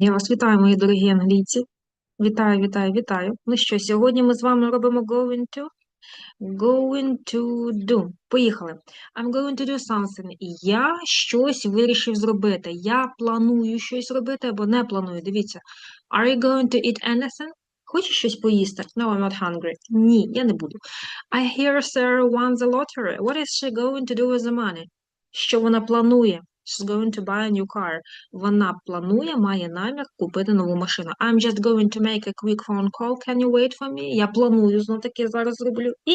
Я вас вітаю, мої дорогі англійці. Вітаю, вітаю, вітаю. Ну що, сьогодні ми з вами робимо going to going to do. Поїхали. I'm going to do something. Я щось вирішив зробити. Я планую щось робити або не планую. Дивіться. Are you going to eat anything? Хочеш щось поїсти? No, I'm not hungry. Ні, я не буду. I hear Sarah won the lottery. What is she going to do with the money? Що вона планує? She's going to buy a new car. Вона планує, має намір купити нову машину. I'm just going to make a quick phone call. Can you wait for me? Я планую, знов таки зараз зроблю. І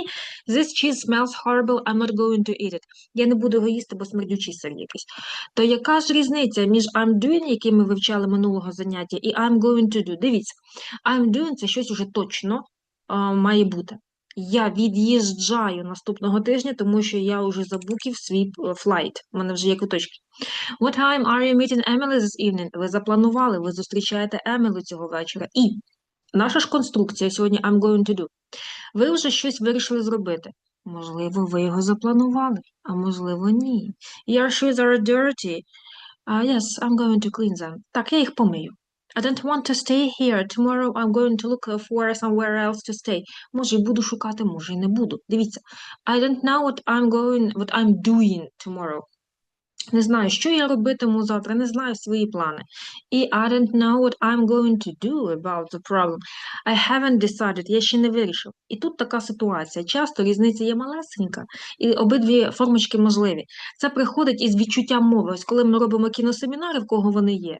this cheese smells horrible. I'm not going to eat it. Я не буду його їсти, бо смердючий сир якийсь. То яка ж різниця між I'm doing, який ми вивчали минулого заняття, і I'm going to do? Дивіться, I'm doing – це щось уже точно має бути. Я від'їжджаю наступного тижня, тому що я вже забуків свій е, флайт. У мене вже є куточки. What time are you meeting Emily this evening? Ви запланували, ви зустрічаєте Емілу цього вечора. І наша ж конструкція сьогодні I'm going to do. Ви вже щось вирішили зробити. Можливо, ви його запланували, а можливо, ні. Your shoes are dirty. Uh, yes, I'm going to clean them. Так, я їх помию. I don't want to stay here. Tomorrow I'm going to look for somewhere else to stay. Може, буду шукати, може, і не буду. Дивіться. I don't know what I'm going, what I'm doing tomorrow. Не знаю, що я робитиму завтра, не знаю свої плани. І I don't know what I'm going to do about the problem. I haven't decided, я ще не вирішив. І тут така ситуація. Часто різниця є малесенька, і обидві формочки можливі. Це приходить із відчуття мови. Ось коли ми робимо кіносемінари, в кого вони є,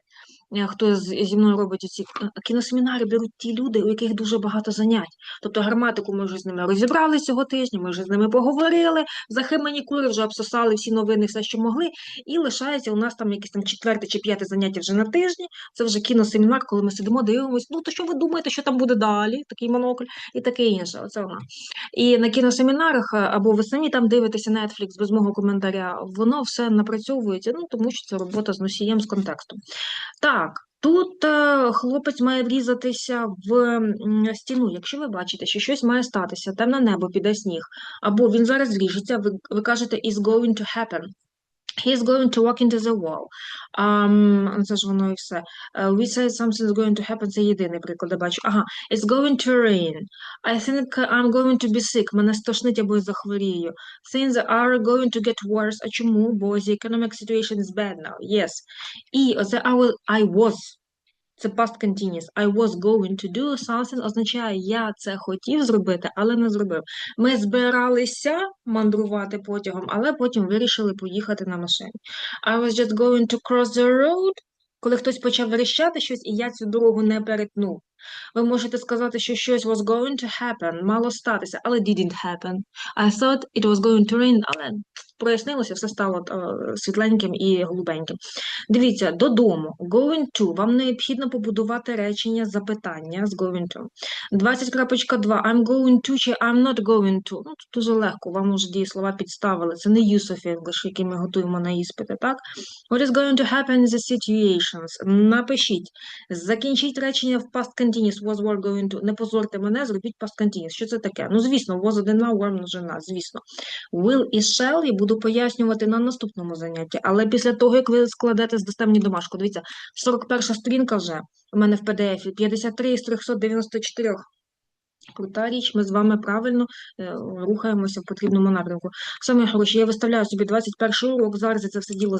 хто зі мною робить ці кіносемінари, беруть ті люди, у яких дуже багато занять. Тобто граматику ми вже з ними розібрали цього тижня, ми вже з ними поговорили, захимані кури вже обсосали всі новини, все, що могли. І лишається у нас там якесь там четверте чи п'яте заняття вже на тижні. Це вже кіносемінар, коли ми сидимо, дивимося. Ну то що ви думаєте, що там буде далі? Такий монокль і таке інше. Оце вона. І на кіносемінарах е, або ви самі там дивитеся Netflix без мого коментаря, воно все напрацьовується, ну тому що це робота з носієм з контекстом. Так. Тут е, хлопець має врізатися в стіну. Якщо ви бачите, що щось має статися, темне небо піде сніг, або він зараз зріжеться, ви, ви кажете is going to happen. He is going to walk into the wall. Um, це ж воно і все. Uh, we said something is going to happen, це єдиний приклад, я бачу. Ага, it's going to rain. I think I'm going to be sick. Мене стошнить або я захворію. Things are going to get worse. А чому? Бо the economic situation is bad now. Yes. І оце I, will, I was. Це past continuous. I was going to do something означає, я це хотів зробити, але не зробив. Ми збиралися мандрувати потягом, але потім вирішили поїхати на машині. I was just going to cross the road, коли хтось почав верещати щось, і я цю дорогу не перетнув. Ви можете сказати, що щось was going to happen, мало статися, але didn't happen. I thought it was going to rain, але прояснилося, все стало е, світленьким і голубеньким. Дивіться, додому. Going to. Вам необхідно побудувати речення запитання з going to. 20.2. I'm going to чи I'm not going to. Ну, тут дуже легко, вам вже дієслова підставили. Це не use of English, які ми готуємо на іспити, так? What is going to happen in the situations? Напишіть. Закінчіть речення в past continuous. Was were going to. Не позорте мене, зробіть past continuous. Що це таке? Ну, звісно, was одина, were множина, звісно. Will і shall я буду пояснювати на наступному занятті, але після того, як ви складете здасте мені домашку, дивіться, 41 сторінка вже у мене в PDF, 53 із 394. Крута річ, ми з вами правильно е, рухаємося в потрібному напрямку. Саме хороші, я виставляю собі 21 урок, зараз я це все діло